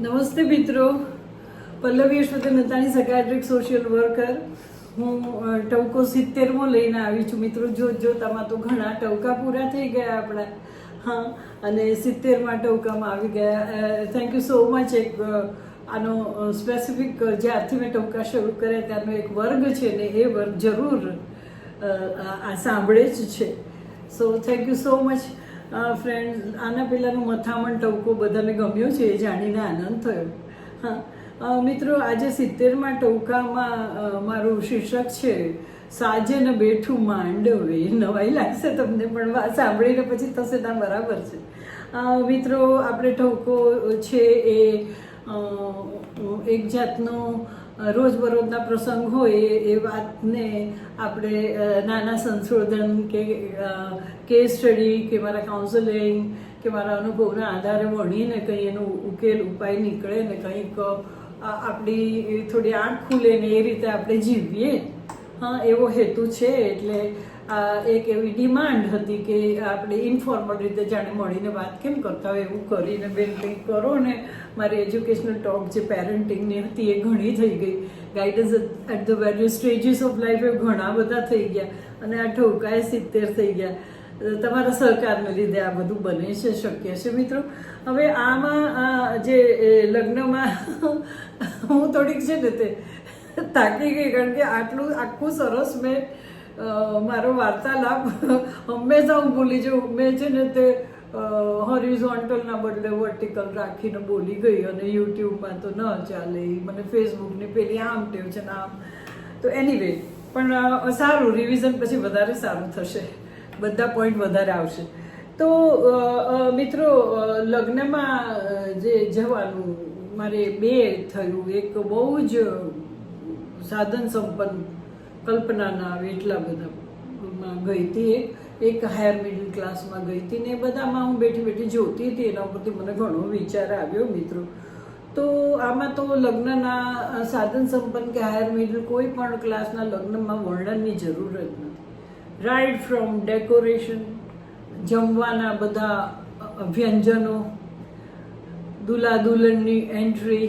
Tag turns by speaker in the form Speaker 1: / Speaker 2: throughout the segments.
Speaker 1: નમસ્તે મિત્રો. Pallavi Ashwati Natani psychiatric social worker હું ટવકો સિત્તેરમો લઈને આવી છું. મિત્રો જોત જોતામાં તો ઘણા ટવકા પૂરા થઈ ગયા આપણા. હા, અને સિત્તેરમાં ટવકામાં આવી ગયા. થેન્ક યુ સો મચ એક આનો સ્પેસિફિક જ્યારથી મેં ટવકા શરૂ કર્યા ત્યારનો એક વર્ગ છે ને એ વર્ગ જરૂર આ સાંભળે જ છે. So thank you so much friend આના પહેલાંનું મથામણ ટવકો બધાને ગમ્યો છે, એ જાણીને આનંદ થયો. હા. મિત્રો, આજે સિત્તેરમાં ટવકામાં મારું શીર્ષક છે, સાજે ને બેઠું માંડવે નવાઈ લાગશે તમને પણ સાંભળીને પછી થશે ના બરાબર છે. મિત્રો, આપણે ટવકો છે એ એક જાતનો રોજબરોજના પ્રસંગ હોય એ- વાતને આપણે નાના સંશોધન કે કેસ સ્ટડી કે મારા કાઉન્સેલિંગ કે મારા અનુભવના આધારે વણીને કંઈ એનો ઉકેલ, ઉપાય નીકળે ને કંઈક આપણી થોડી આંખ ખુલે ને એ રીતે આપણે જીવીએ. હા, એવો હેતુ છે એટલે એક એવી ડિમાન્ડ હતી કે આપણે ઇન્ફોર્મલ રીતે જાણે મળીને વાત કેમ કરતા હોય એવું કરીને બેન કંઈક કરો ને મારી એજ્યુકેશનલ ટોક જે પેરેન્ટિંગની હતી એ ઘણી થઈ ગઈ. Guidance at the various stages of life એ ઘણા બધા થઈ ગયા અને આ ઠોકાએ સિત્તેર થઈ ગયા. તમારા સહકારને લીધે આ બધું બને છે, શક્ય છે મિત્રો. હવે આમાં જે લગ્નમાં હું થોડીક છે ને તે તાકી ગઈ કારણ કે આટલું, આખું સરસ મેં મારો વાર્તાલાપ હંમેશા હું ભૂલી જાઉં. મેં છે ને તે હોરિઝોન્ટલના બદલે વર્ટિકલ રાખીને બોલી ગઈ અને યુટ્યુબમાં તો ન ચાલે. મને ફેસબુકની પેલી આમ ટેવ છે ને આમ. તો એનીવે પણ સારું રિવિઝન પછી વધારે સારું થશે. બધા પોઈન્ટ વધારે આવશે. તો મિત્રો લગ્નમાં જે જવાનું, મારે બે થયું. એક બહુ જ સાધન સંપન્ન કલ્પનાના આવે એટલા બધામાં ગઈ હતી. એક એક હાયર મિડલ ક્લાસમાં ગઈ હતી ને એ બધામાં હું બેઠી બેઠી જોતી હતી. એના ઉપરથી મને ઘણો વિચાર આવ્યો મિત્રો. તો આમાં તો લગ્નના સાધન સંપન્ન કે હાયર મિડલ કોઈ પણ ક્લાસના લગ્નમાં વર્ણનની જરૂર જ નથી. રાઇટ ફ્રોમ ડેકોરેશન જમવાના બધા વ્યંજનો દુલ્હા દુલ્હનની એન્ટ્રી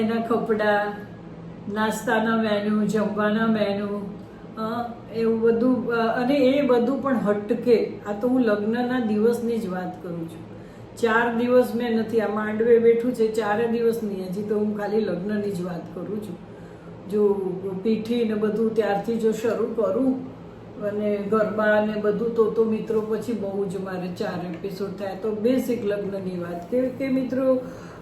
Speaker 1: એના કપડાં નાસ્તાના મેનુ જમવાના મેનુ એવું બધું અને એ બધું પણ હટકે, આ તો હું લગ્નના દિવસની જ વાત કરું છું. ચાર દિવસ મેં નથી, આ માંડવે બેઠું છે, ચારે દિવસની, હજી તો હું ખાલી લગ્નની જ વાત કરું છું. જો પીઠી ને બધું ત્યારથી જો શરૂ કરું, અને ગરબા ને બધું, તો તો મિત્રો પછી બહુ જ મારે ચાર એપિસોડ થાય. તો બેસિક લગ્નની વાત. કે કે મિત્રો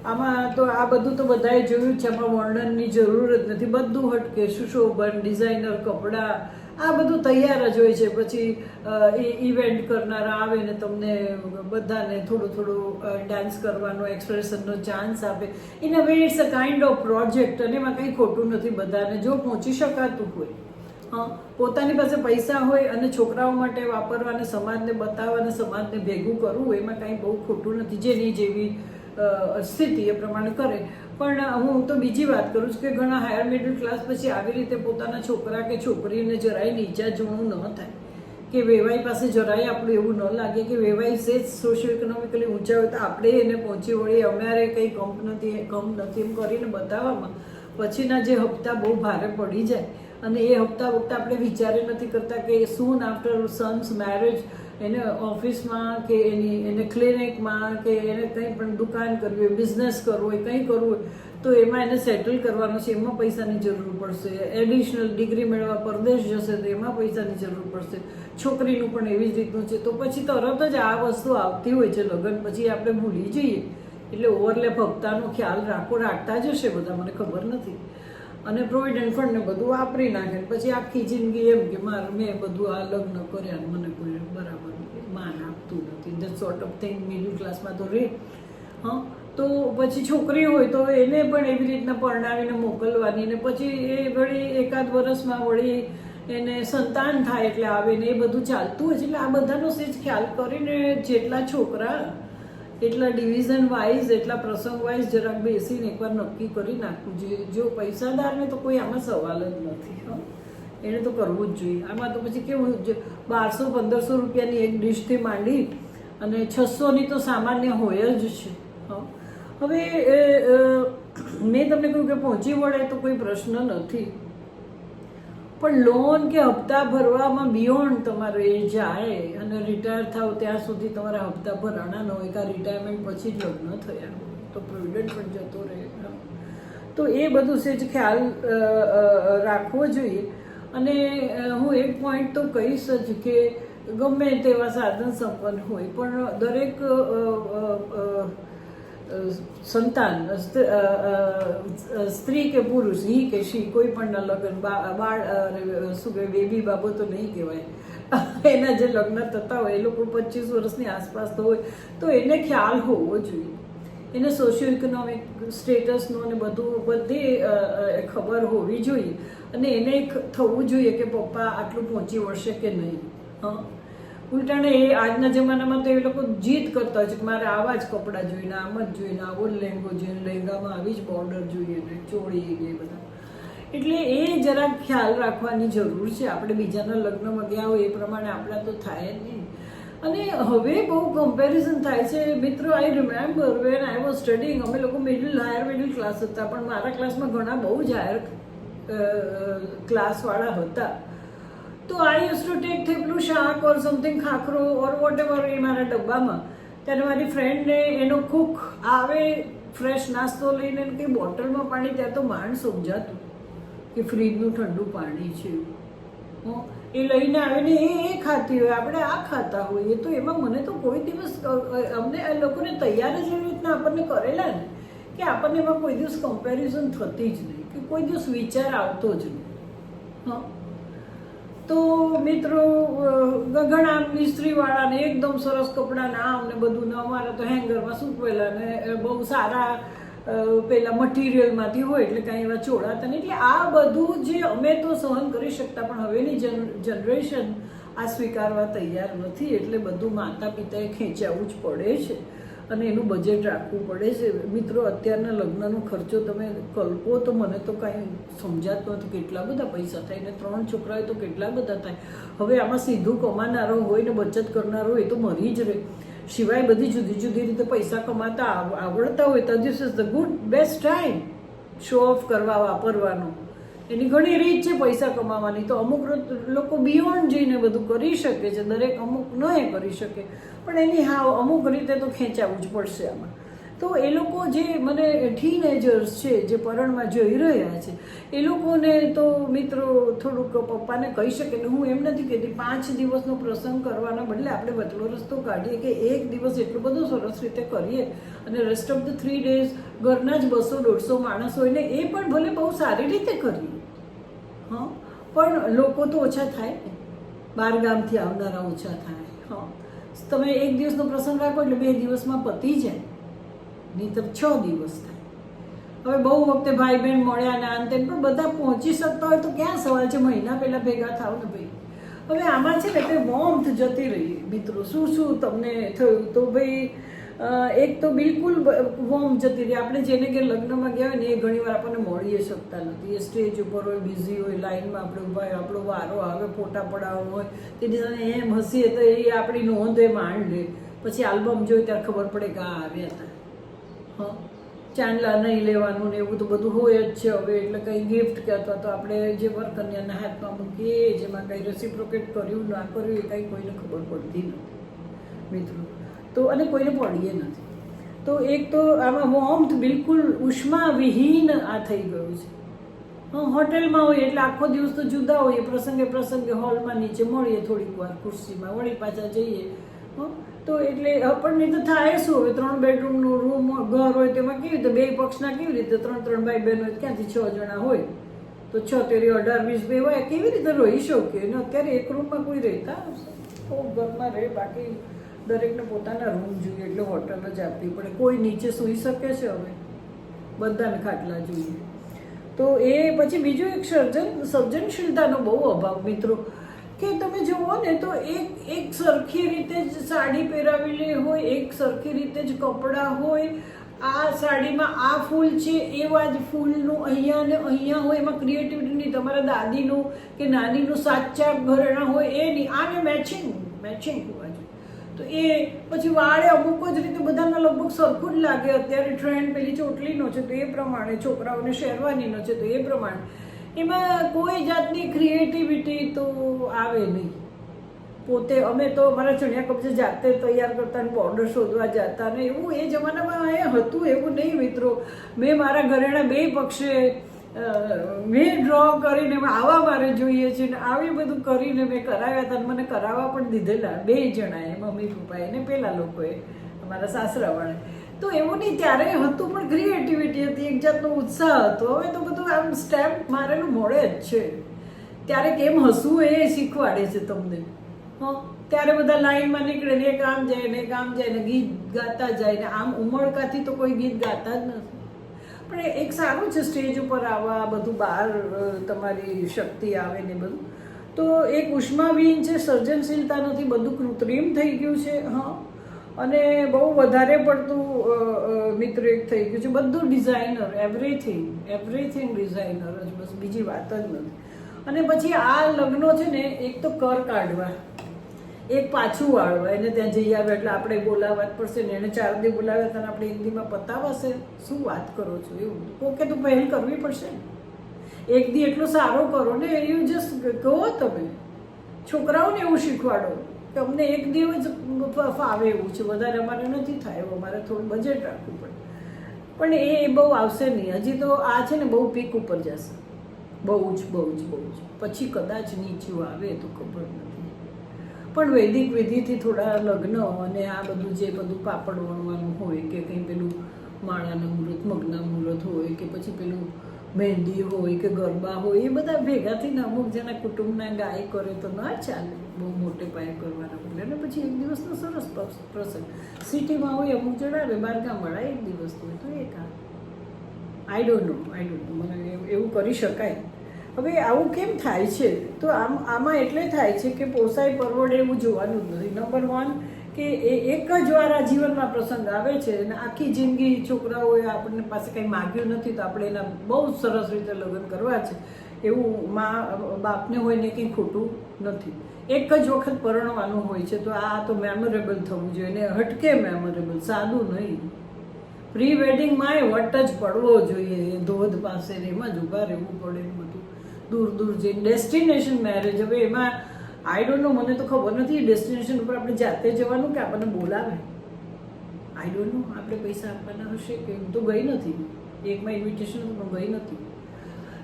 Speaker 1: આમાં તો આ બધું તો બધાએ જોયું છે, આમાં વર્ણનની જરૂર જ નથી. બધું હટકે સુશોભન ડિઝાઇનર, કપડાં, આ બધું તૈયાર જ હોય છે. પછી એ ઇવેન્ટ કરનારા આવે ને તમને બધાને થોડું થોડું ડાન્સ કરવાનો, એક્સપ્રેશનનો ચાન્સ આપે. In a way it's a kind of project અને એમાં કંઈ ખોટું નથી. બધાને જો પહોંચી શકાતું હોય, હા, પોતાની પાસે પૈસા હોય અને છોકરાઓ માટે વાપરવાને, સમાજને બતાવવા અને સમાજને ભેગું કરવું એમાં કાંઈ બહુ ખોટું નથી. જેની જેવી સ્થિતિ એ પ્રમાણે કરે. પણ હું તો બીજી વાત કરું છું કે ઘણા હાયર મિડલ ક્લાસ પછી આવી રીતે પોતાના છોકરા કે છોકરીને જરાય નીચા જોણું ન થાય. કે વેવાઈ પાસે જરાય આપણું એવું ન લાગે કે વેવાઈ સેજ સોશિયો ઇકોનોમિકલી ઊંચા હોય તો આપણે એને પહોંચી વળીએ અમારે કંઈ કમ નથી કમ નથી એમ કરીને બતાવવામાં. પછીના જે હપ્તા બહુ ભારે પડી જાય. અને એ હપ્તા વખતે આપણે વિચારે નથી કરતા કે સૂન આફ્ટર સન્સ મેરેજ એને ઓફિસમાં કે એની, એને ક્લિનિકમાં કે એને કંઈ પણ દુકાન કરવી હોય બિઝનેસ કરવો હોય, કંઈ કરવું હોય, તો એમાં એને સેટલ કરવાનું છે, એમાં પૈસાની જરૂર પડશે. એડિશનલ ડિગ્રી મેળવવા પરદેશ જશે તો એમાં પૈસાની જરૂર પડશે. છોકરીનું પણ એવી જ રીતનું છે. તો પછી તરત જ આ વસ્તુ આવતી હોય છે લગ્ન, પછી આપણે ભૂલી જઈએ. એટલે ઓવરલેપ હપ્તાનો ખ્યાલ રાખો, રાખતા જ હશે બધા, મને ખબર નથી. અને પ્રોવિડન્ટ ફંડ ને બધું વાપરી નાખે પછી આખી જિંદગી એમ કે મારે મેં બધું આ લગ્ન કર્યા મને કોઈ બરાબર. આપતું the sort of thing middle ક્લાસમાં તો રે. હા, તો પછી છોકરી હોય તો એને પણ એવી રીતના પરણાવીને મોકલવાની ને પછી એ વળી એકાદ વર્ષમાં વળી એને સંતાન થાય એટલે આવે ને એ બધું ચાલતું હોય છે. એટલે આ બધાનો સેજ ખ્યાલ કરીને જેટલા છોકરા, એટલા ડિવિઝન વાઇઝ એટલા પ્રસંગ વાઇઝ જરાક બેસીને એકવાર નક્કી કરી નાખવું જોઈએ. જો પૈસાદારને તો કોઈ આમાં સવાલ જ નથી, હં. એને તો કરવું જ જોઈએ. આમાં તો પછી કેવું બારસો પંદરસો રૂપિયાની એક ડિશથી માંડી અને છસોની તો સામાન્ય હોય જ છે. હવે મેં તમને કહ્યું કે પહોંચી વળે તો કોઈ પ્રશ્ન નથી. પણ લોન કે હપ્તા ભરવામાં બિયોન્ડ તમારે એ જાય અને રિટાયર થાવ ત્યાં સુધી તમારા હપ્તા ભરાણા ન હોય કાં રિટાયરમેન્ટ પછી જ લગ્ન થયા. તો પ્રોવિડન્ટ પણ જતો રહે. તો એ બધું સેજ ખ્યાલ રાખવો જોઈએ. અને હું એક પોઈન્ટ તો કહીશ જ કે ગમે તેવા સાધન સંપન્ન હોય, પણ દરેક સંતાન, સ્ત્રી કે પુરુષ હી કે શી, કોઈ પણના લગ્ન બાળ શું કહેવાય, બેબી બાબતો નહીં કહેવાય. એના જે લગ્ન થતા હોય, એ લોકો પચીસ વર્ષની આસપાસ તો હોય, તો એને ખ્યાલ હોવો જોઈએ. એને સોશિયો ઇકોનોમિક સ્ટેટસનો અને બધું બધી ખબર હોવી જોઈએ. અને એને થવું જોઈએ કે પપ્પા આટલું પહોંચી વળશે કે નહીં. હં? ઉલટાને એ આજના જમાનામાં તો એ લોકો જીદ કરતા હોય છે કે મારે આવા જ કપડાં જોઈને, આમ જ જોઈને, આવો જ લહેંગો જોઈને, લહેંગામાં આવી જ બોર્ડર જોઈએ ને, ચોળી એ બધા. એટલે એ જરાક ખ્યાલ રાખવાની જરૂર છે. આપણે બીજાના લગ્નમાં ગયા હોય એ પ્રમાણે આપણા તો થાય જ નહીં. અને હવે બહુ કમ્પેરિઝન થાય છે. મિત્રો I remember when I was studying અમે લોકો મિડલ હાયર મિડલ ક્લાસ હતા, પણ મારા ક્લાસમાં ઘણા બહુ જ હાયર ક્લાસવાળા હતા. તો આઈ યુઝ ટુ ટેક થેપલું શાક ઓર સમથિંગ ખાખરો ઓર વોટ એવર એ મારા ડબ્બામાં. ત્યારે મારી ફ્રેન્ડને એનો કુક આવે ફ્રેશ નાસ્તો લઈને કે બોટલમાં પાણી ત્યાં તો માંડ સમજાતું કે ફ્રીજનું ઠંડુ પાણી છે. એ લઈને આવીને એ એ ખાતી હોય, આપણે આ ખાતા હોઈએ તો એમાં મને તો કોઈ દિવસ અમને આ લોકોને તૈયાર જ એવી રીતના આપણને કરેલા ને કે આપણને એમાં કોઈ દિવસ કમ્પેરિઝન થતી જ નહીં, કે કોઈ દિવસ વિચાર આવતો જ નહીં. હં તો મિત્રો ઘણા મિસ્ત્રીવાળાને એકદમ સરસ કપડાં ના અમને બધું ને અમારે તો હેંગરમાં સૂકવેલા ને બહુ સારા પેલા મટીરિયલમાંથી હોય એટલે કાંઈ એવા ચોડાતા નહીં એટલે આ બધું જે અમે તો સહન કરી શકતા, પણ હવેની જન જનરેશન આ સ્વીકારવા તૈયાર નથી. એટલે બધું માતા પિતાએ ખેંચાવવું જ પડે છે. અને એનું બજેટ રાખવું પડે છે. મિત્રો, અત્યારના લગ્નનો ખર્ચો તમે કલ્પો તો મને તો કાંઈ સમજાતું નથી. કેટલા બધા પૈસા થાય ને ત્રણ છોકરાઓ તો કેટલા બધા થાય. હવે આમાં સીધું કમાનારો હોય ને બચત કરનારો હોય તો મરી જ રહે. સિવાય બધી જુદી જુદી રીતે પૈસા કમાતા આવડતા હોય, તો this is the good best time show off કરવા, વાપરવાનો. એની ઘણી રીત છે પૈસા કમાવાની. તો અમુક લોકો બિયોન્ડ જઈને બધું કરી શકે છે. દરેક અમુક ન એ કરી શકે. પણ એની હા, અમુક રીતે તો ખેંચાવવું જ પડશે આમાં. તો એ લોકો જે મને ટીનેજર્સ છે, જે પરણમાં જઈ રહ્યા છે, એ લોકોને તો મિત્રો થોડુંક પપ્પાને કહી શકે ને હું એમ નથી કહેતી, પાંચ દિવસનો પ્રસંગ કરવાના બદલે આપણે બધો રસ્તો કાઢીએ કે એક દિવસ એટલો બધો સરસ રીતે કરીએ અને rest of the three days ઘરના જ બસો દોઢસો માણસ હોય ને એ પણ ભલે બહુ સારી રીતે કરીએ. હા. પણ લોકો તો ઓછા થાય. બાર ગામથી આવનારા ઓછા થાય. હા. તમે એક દિવસનો પ્રસંગ રાખો એટલે બે દિવસમાં પતી જાય. નહીતર છ દિવસ થાય. હવે બહુ વખતે ભાઈ બહેન મળ્યા ને અંતે પણ બધા પહોંચી શકતા હોય તો ક્યાં સવાલ છે? મહિના પહેલાં ભેગા થાવ ને ભાઈ. હવે આમાં છે ને તે વોમ્થ જતી રહી. મિત્રો શું શું તમને થયું? તો ભાઈ એક તો બિલકુલ વોર્મ જતી રહી. આપણે જેને કે લગ્નમાં ગયા હોય ને એ ઘણીવાર આપણને મળીએ શકતા નથી. એ સ્ટેજ ઉપર હોય બિઝી હોય, લાઈનમાં આપણે ઊભા હોય, આપણો વારો આવે, ફોટા પડાવવાનો હોય તેની સાથે એમ હસીએ તો એ આપણી નોંધ એ માંડ લે પછી આલ્બમ જોઈ ત્યારે ખબર પડે કે આ આવ્યા હતા. હં? ચાંદલા નહીં લેવાનું ને એવું તો બધું હોય જ છે હવે. એટલે કંઈ ગિફ્ટ કે અથવા તો આપણે જે વરકન્યાના હાથમાં મૂકીએ, જેમાં કંઈ રેસિપ્રોકેટ કર્યું, ના કર્યું, એ કંઈ કોઈને ખબર પડતી નથી. મિત્રો. તો અને કોઈને પડીએ નથી. તો એક તો આમાં વોર્મથ બિલકુલ ઉષ્મા વિહીન આ થઈ ગયું છે. હોટેલમાં હોય એટલે આખો દિવસ તો જુદા હોઈએ, પ્રસંગે પ્રસંગે હોલમાં નીચે મળીએ, થોડીક વાર ખુરશીમાં વળી પાછા જઈએ? તો એટલે પણ નહીં તો થાય શું? હવે ત્રણ બેડરૂમનું રૂમ, ઘર હોય તેમાં કેવી રીતે? બે પક્ષના કેવી રીતે? ત્રણ ત્રણ ભાઈ બહેન હોય ક્યાંથી છ જણા હોય? તો છ તેરી અઢાર વીસ બે હોય કેવી રીતે રહી શકે? અને અત્યારે એક રૂમમાં કોઈ રહેતા ઘરમાં રહે, બાકી દરેકને પોતાના રૂમ જોઈએ, એટલે હોટલ જ આપવી પડે. કોઈ નીચે સૂઈ શકે છે હવે? બધાને ખાટલા જોઈએ. તો એ પછી બીજું એક સર્જન, સર્જનશીલતાનો બહુ અભાવ. મિત્રો, કે તમે જુઓ ને તો એક એક સરખી રીતે જ સાડી પહેરાવેલી હોય, એક સરખી રીતે જ કપડાં હોય. આ સાડીમાં આ ફૂલ છે, એવા જ ફૂલનું અહીંયા ને અહીંયા હોય. એમાં ક્રિએટિવિટીની તમારા દાદીનું કે નાનીનું સાચા ઘરેણા હોય, એ નહીં. આને મેચિંગ મેચિંગ હોય તો એ પછી વાળે અમુક જ રીતે બધાના લગભગ સરખું જ લાગે. અત્યારે ટ્રેન્ડ પેલી ચોટલીનો છે તો એ પ્રમાણે, છોકરાઓને શેરવાનીનો છે તો એ પ્રમાણે. એમાં કોઈ જાતની ક્રિએટિવિટી તો આવે નહીં. પોતે અમે તો અમારા ચણિયા કપચે જાતે તૈયાર કરતા ને બોર્ડર શોધવા જતા ને એવું એ જમાનામાં એ હતું એવું નહીં મિત્રો. મેં મારા ઘરેણા બે પક્ષે મેં ડ્રો કરીને આવા મારે જોઈએ છે ને આવી બધું કરીને મેં કરાવ્યા હતા મને કરાવવા પણ દીધેલા બે જણાએ, મમ્મી, પપ્પાએ ને પેલા લોકોએ, અમારા સાસરાવાળે તો એવું નહીં, ત્યારે હતું પણ ક્રિએટિવિટી હતી, એક જાતનો ઉત્સાહ હતો. હવે તો બધું આમ સ્ટેમ્પ મારેલું મોડે જ છે. ત્યારે કેમ હસવું એ શીખવાડે છે તમને. હં, ત્યારે બધા લાઈનમાં નીકળે ને એક આમ જાય ને એક આમ જાય ને ગીત ગાતા જાય ને આમ ઉમળકાથી તો કોઈ ગીત ગાતા જ નથી. પણ એક સારું છે સ્ટેજ ઉપર આવવા બધું બહાર તમારી શક્તિ આવે ને બધું. તો એક ઉષ્માવિહીન છે સર્જનશીલતા નથી બધું કૃત્રિમ થઈ ગયું છે, હા. અને બહુ વધારે પડતું મિત્ર એક થઈ ગયું છે, બધું ડિઝાઇનર એવરીથિંગ એવરીથિંગ ડિઝાઇનર જ, બસ બીજી વાત જ નથી. અને પછી આ લગ્નો છે ને, એક તો કર કાઢવા. એક પાછું વાળવા એને ત્યાં જઈ આવે એટલે આપણે બોલાવવા જ પડશે ને એને ચાર દી બોલાવ્યા તને આપણે હિન્દીમાં પતાવશે. શું વાત કરો છો એવું? ઓકે, તો પહેલ કરવી પડશે ને. એક દી એટલો સારો કરો ને યુ જસ્ટ કહો તમે. છોકરાઓને એવું શીખવાડો કે અમને એક દિવસ ફાવે એવું છે. વધારે અમારે નથી થાય એવું. અમારે થોડું બજેટ રાખવું પડે. પણ એ બહુ આવશે નહીં. હજી તો આ છે ને બહુ પીક ઉપર જશે. બહુ જ બહુ જ બહુ જ. પછી કદાચ નીચું આવે તો ખબર નથી. પણ વૈદિક વિધિથી થોડા લગ્ન અને આ બધું જે બધું પાપડ વણવાનું હોય કે કંઈ પેલું માળાના મુહૂર્ત મગના મુહૂર્ત હોય કે પછી પેલું મહેંદી હોય કે ગરબા હોય, એ બધા ભેગા થઈને અમુક જેના કુટુંબના ગાય કરે તો ના ચાલે. બહુ મોટે પાયે કરવાના બદલે અને પછી એક દિવસનો સરસ પ્રસ- પ્રસંગ. સિટીમાં હોય અમુક જણાવે બાર એક દિવસ હોય તો એ આ I don't know I don't know મને એવું કરી શકાય. હવે આવું કેમ થાય છે? તો આમ, આમાં એટલે થાય છે કે પોસાય પરવડે એવું જોવાનું જ નથી. નંબર વન કે એ એક જ વાર આ જીવનમાં પ્રસંગ આવે છે અને આખી જિંદગી છોકરાઓએ આપણને પાસે કંઈ માગ્યું નથી, તો આપણે એના બહુ સરસ રીતે લગ્ન કરવા છે. એવું મા, બાપને હોય ને કંઈ ખોટું નથી. એક જ વખત પરણવાનું હોય છે, તો આ તો મેમોરેબલ થવું જોઈએ ને હટકે મેમોરેબલ સાદું નહીં. પ્રી વેડિંગમાં એ વટ જ પડવો જોઈએ ધોધ પાસે એમાં જ ઊભા રહેવું પડે દૂર દૂર જે ડેસ્ટિનેશન મેરેજ હવે એમાં આઈ ડોન્ટ નો મને તો ખબર નથી ડેસ્ટિનેશન ઉપર આપણે જાતે જવાનું કે આપણને બોલાવે? આઈ ડોન્ટ નો આપણે પૈસા આપવાના હશે કે હું તો ગઈ નથી. એકમાં ઇન્વિટેશન પણ ગઈ નથી.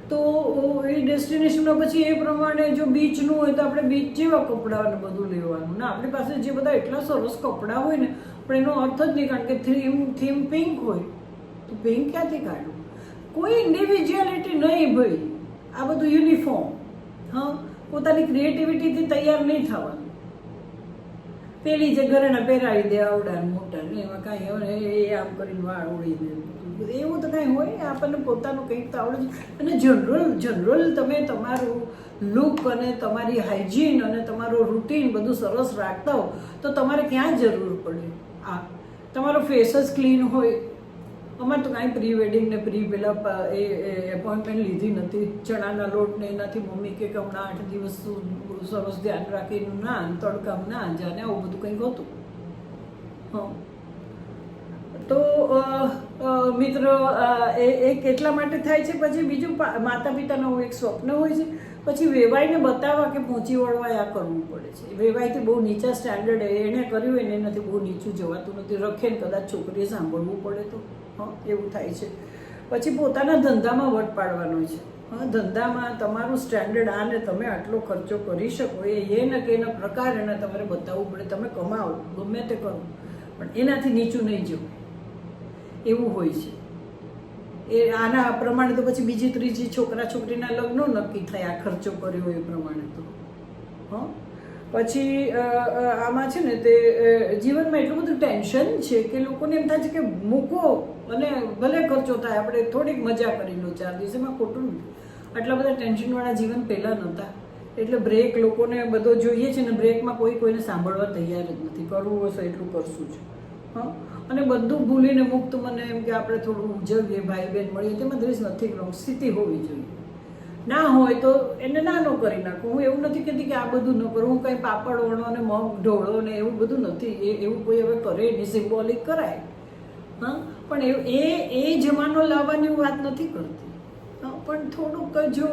Speaker 1: તો એ ડેસ્ટિનેશનમાં પછી એ પ્રમાણે જો બીચનું હોય તો આપણે બીચ જેવા કપડાને બધું લેવાનું. ને, આપણી પાસે જે બધા એટલા સરસ કપડાં હોય ને, પણ એનો અર્થ જ નહીં, કારણ કે થીમ થીમ પિંક હોય. તો પિંક ક્યાંથી કાઢવું? કોઈ ઇન્ડિવિજ્યુઆલિટી નહીં ભાઈ. આ બધું યુનિફોર્મ હા? પોતાની ક્રિએટિવિટીથી તૈયાર નહીં થવાનું. પેલી જે ઘરેણા પહેરાવી દે આવડા ને મોટા ને એમાં કાંઈ હવે એ આમ કરીને વાળ ઉડી દે એવું તો કાંઈ હોય? આપણને પોતાનું કંઈક તો આવડે અને જનરલ જનરલ તમે તમારું લુક અને તમારી હાઇજીન અને તમારું રૂટીન બધું સરસ રાખતા હો, તો તમારે ક્યાં જરૂર પડે? આ, તમારો ફેસ જ ક્લીન હોય. અમારે તો કાંઈ પ્રી વેડિંગ ને પ્રી પેલા એ એપોઇન્ટમેન્ટ લીધી નથી. ચણાના લોટ ને એનાથી મમ્મી કે હમણાં આઠ દિવસ સરસ ધ્યાન રાખીને ના, તડકામ ના, જાને આવું બધું કંઈક હતું. હં. તો મિત્રો એ એ કેટલા માટે થાય છે? પછી બીજું માતા પિતાનું એક સ્વપ્ન હોય છે. પછી વેવાઈને બતાવવા કે પહોંચી વળવા આ કરવું પડે છે. વેવાઈથી બહુ નીચા સ્ટાન્ડર્ડ એણે કર્યું એને એનાથી બહુ નીચું જવાતું નથી. રખે ને કદાચ છોકરીએ સાંભળવું પડે તો. એવું થાય છે. પછી પોતાના ધંધામાં વટ પાડવાનો છે. હા, ધંધામાં તમારું સ્ટેન્ડર્ડ આ ને તમે આટલો ખર્ચો કરી શકો, એ એને કે એના પ્રકાર એને તમારે બતાવવું પડે, તમે કમાવો, ગમે તે કરો. પણ એનાથી નીચું નહીં જવું. એવું હોય છે. એ આના પ્રમાણે તો પછી બીજી ત્રીજી છોકરા છોકરીના લગ્નો નક્કી થયા ખર્ચો કર્યો એ પ્રમાણે તો. હં? પછી આમાં છે ને તે જીવનમાં એટલું બધું ટેન્શન છે કે લોકોને એમ થાય છે કે મૂકો અને ભલે ખર્ચો થાય, આપણે થોડીક મજા કરી લો ચાર દિવસમાં ખોટું આટલા બધા ટેન્શનવાળા જીવન પહેલાં નહોતા. એટલે બ્રેક લોકોને બધો જોઈએ છે ને બ્રેકમાં કોઈ કોઈને સાંભળવા તૈયાર જ નથી. કરવું હશે એટલું કરશું જ. હં? અને બધું ભૂલીને મુક્ત મને એમ કે આપણે થોડું ઉજવીએ ભાઈ બહેન મળીએ, તેમાં દરેક નથી રોંગ સ્થિતિ હોવી જોઈએ. ના હોય તો એને નાનો કરી નાખો. હું એવું નથી કહેતી કે આ બધું ન કરું. હું કંઈ પાપડ વણો ને મગ ઢોળો ને એવું બધું નથી. એ એવું કોઈ હવે કરે નહીં સિમ્બોલિક કરાય. હા? પણ એ એ જમાનો લાવવાની હું વાત નથી કરતી. પણ થોડુંક જો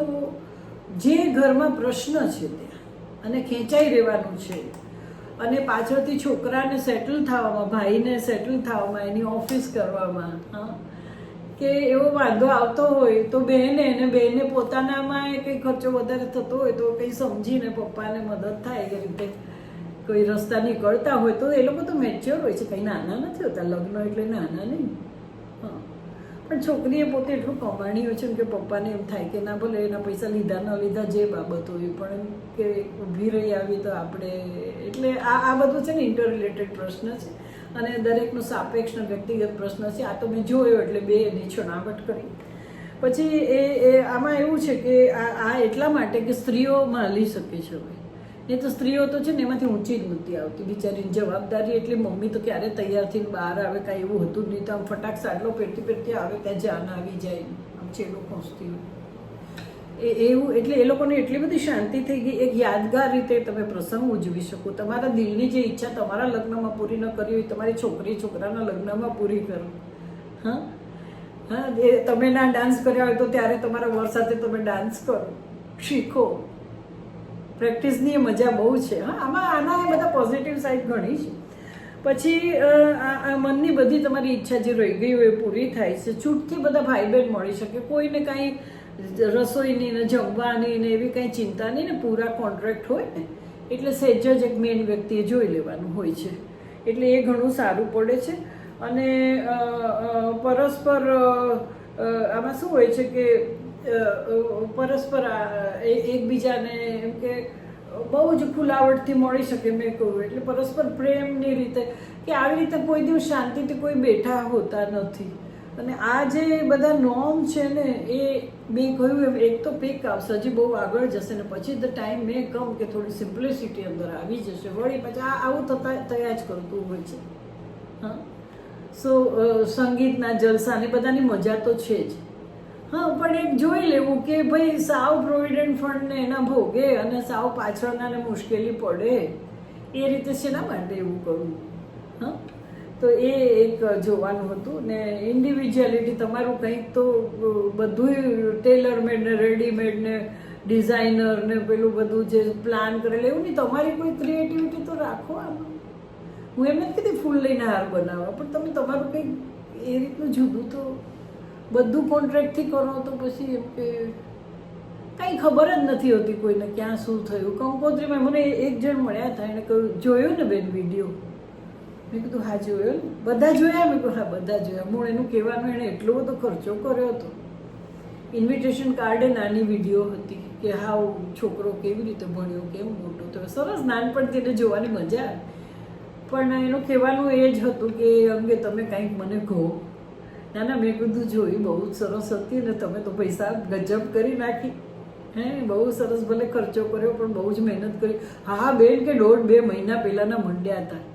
Speaker 1: જે ઘરમાં પ્રશ્ન છે ત્યાં અને ખેંચાઈ રહેવાનું છે અને પાછળથી છોકરાને સેટલ થવામાં, ભાઈને સેટલ થવામાં, એની ઓફિસ કરવામાં, હા કે એવો વાંધો આવતો હોય તો બહેને અને બહેને પોતાનામાં એ કંઈ ખર્ચો વધારે થતો હોય તો કંઈ સમજીને પપ્પાને મદદ થાય એ રીતે. કોઈ રસ્તા નીકળતા હોય તો એ લોકો તો મેચ્યોર હોય છે. કંઈ નાના નથી હોતા. લગ્ન એટલે નાના નહીં. હા. પણ છોકરીએ પોતે એટલું કમાણી હોય છે કે પપ્પાને એમ થાય કે ના ભલે એના પૈસા લીધા ન લીધા જે બાબત હોય, પણ કે ઊભી રહી આવી તો આપણે. એટલે આ આ બધું છે ને ઇન્ટર રિલેટેડ પ્રશ્ન છે. અને દરેકનો સાપેક્ષ વ્યક્તિગત પ્રશ્ન છે. આ તો મેં જોયો એટલે બે એની છણાવટ કરી. પછી એ એ આમાં એવું છે કે આ આ એટલા માટે કે સ્ત્રીઓ માલી શકે છે હવે. નહીં તો સ્ત્રીઓ તો છે ને એમાંથી ઊંચી જ નથી આવતી. બિચારીની જવાબદારી એટલે મમ્મી તો ક્યારે તૈયાર થઈને બહાર આવે, કાંઈ એવું હતું જ નહીં. તો આમ ફટાક સાડલો પહેરતી પહેરતી આવે ત્યાં જાન આવી જાય. આમ છેલ્લો પહોંચતી હોય એ એવું એટલે એ લોકોને એટલી બધી શાંતિ થઈ ગઈ. એક યાદગાર રીતે તમે પ્રસંગ ઉજવી શકો. તમારા દિલની જે ઈચ્છા તમારા લગ્નમાં પૂરી ન કરી હોય, તમારી છોકરી છોકરાના લગ્નમાં પૂરી કરો. હા? હા, એ તમે ના ડાન્સ કર્યા હોય તો ત્યારે તમારા વર સાથે તમે ડાન્સ કરો. શીખો. પ્રેક્ટિસની મજા બહુ છે. હા, આમાં આના એ બધા પોઝિટિવ સાઈડ ઘણી છે. પછી આ મનની બધી તમારી ઈચ્છા જે રહી ગઈ હોય પૂરી થાય છે. છૂટથી બધા ભાઈ બહેન મળી શકે. કોઈને કાંઈ રસોઈની ને જમવાની ને એવી કાંઈ ચિંતા નહીં ને પૂરા કોન્ટ્રાક્ટ હોય ને, એટલે સહેજ જ એક મેઇન વ્યક્તિએ જોઈ લેવાનું હોય છે. એટલે એ ઘણું સારું પડે છે. અને પરસ્પર આમાં શું હોય છે કે પરસ્પર એકબીજાને એમ કે બહુ જ ખુલાવટથી મળી શકે મેં કહ્યું. એટલે પરસ્પર પ્રેમની રીતે કે આવી રીતે કોઈ દિવસ શાંતિથી કોઈ બેઠા હોતા નથી. અને આ જે બધા નોર્મ છે ને, એ મેં કહ્યું એમ, એક તો પેક આવશે હજી બહુ આગળ જશે ને પછી ધ ટાઈમ મેં કહું કે થોડી સિમ્પ્લિસિટી અંદર આવી જશે. વળી પછી આ આવું થતા તૈયાર જ કરતું હોય છે. હા? સો સંગીતના જલસા ને બધાની મજા તો છે જ. હા, પણ એક જોઈ લેવું કે ભાઈ સાવ પ્રોવિડન્ટ ફંડને એના ભોગે અને સાવ પાછળનાને મુશ્કેલી પડે. એ રીતે શેના માટે એવું કરવું હા? તો એ એક જોવાનું હતું ને ઇન્ડિવિજ્યુઅલિટી તમારું કંઈક તો બધું ટેલરમેડ ને રેડીમેડ ને ડિઝાઇનર ને પેલું બધું જે પ્લાન કરેલું, એવું નહીં. તમારી કોઈ ક્રિએટિવિટી તો રાખો આમાં. હું એમ નથી કીધી ફૂલ લઈને હાર બનાવવા પણ તમે તમારું કંઈક એ રીતનું જુદું તો બધું કોન્ટ્રાક્ટથી કરો તો પછી એમ કાંઈ ખબર જ નથી હોતી કોઈને ક્યાં શું થયું. કંકોત્રીમાં મને એક જણ મળ્યા હતા, એણે કહ્યું, જોયું ને બેન વીડિયો મેં કીધું, હા, જોયો. બધા જોયા? મેં કીધું, હા, બધા જોયા. મૂળ એનું કહેવાનું એણે એટલો બધો ખર્ચો કર્યો હતો. ઇન્વિટેશન કાર્ડે નાની વીડિયો હતી કે, હા છોકરો કેવી રીતે ભણ્યો, કેમ મોટો થયો? સરસ નાનપણથી એને જોવાની મજા પણ એનું કહેવાનું એ જ હતું કે, અંગે તમે કંઈક મને કહો. ના ના, મેં કીધું, જોઈ, બહુ જ સરસ હતી ને તમે તો પૈસા ગજબ કરી નાખી. હે, બહુ સરસ ભલે ખર્ચો કર્યો, પણ બહુ જ મહેનત કરી. હા, બેન કે દોઢ બે મહિના પહેલાંના મંડ્યા હતા.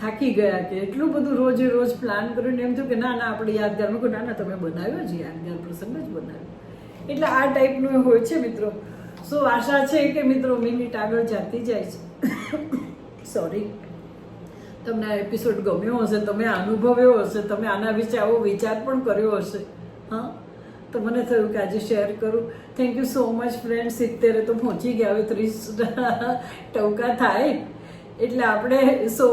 Speaker 1: થાકી ગયા કે એટલું બધું રોજે રોજ પ્લાન કર્યું એમ થયું કે ના ના, આપણે યાદગાર મૂકો. ના ના, તમે બનાવ્યો જ યાદગાર પ્રસંગ જ બનાવ્યો. એટલે આ ટાઈપનું હોય છે મિત્રો. સો આશા છે કે મિત્રો મિનિટ આગળ જાતી જાય છે. સોરી તમને આ એપિસોડ ગમ્યો હશે, તમે અનુભવ્યો હશે, તમે આના વિશે આવો વિચાર પણ કર્યો હશે. હા? તો મને થયું કે આજે શેર કરું. Thank you so much friend સિત્તેરે તો પહોંચી ગયા હવે ત્રીસ ટવકા થાય. એટલે આપણે સો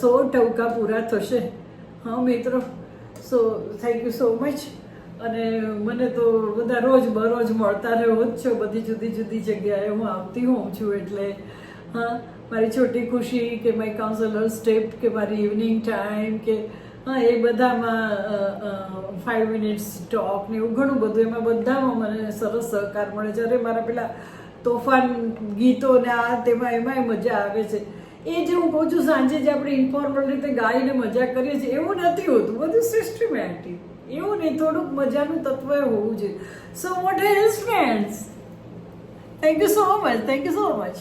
Speaker 1: સો ટવકા પૂરા થશે. હા, મિત્રો? So thank you so much અને મને તો બધા રોજ બરોજ મળતા રહ્યો જ છો. બધી જુદી જુદી જગ્યાએ હું આવતી હોઉં છું એટલે, હા, મારી છોટી ખુશી કે મારી કાઉન્સેલર સ્ટેપ કે મારી ઇવનિંગ ટાઈમ કે, હા, એ બધામાં ફાઇવ મિનિટ્સ ટોક ને એવું ઘણું બધું એમાં બધામાં મને સરસ સહકાર મળે. અરે મારા પેલા તોફાન ગીતો ને આ તેમાં એમાંય મજા આવે છે. એ જે હું કહું છું, સાંજે જે આપણે ઇન્ફોર્મલ રીતે ગાઈને મજા કરીએ છીએ, એવું નથી હોતું. બધું સિસ્ટમેટિક એવું નહીં, થોડુંક મજાનું તત્વ હોવું જોઈએ. So what else friends thank you so much thank you so much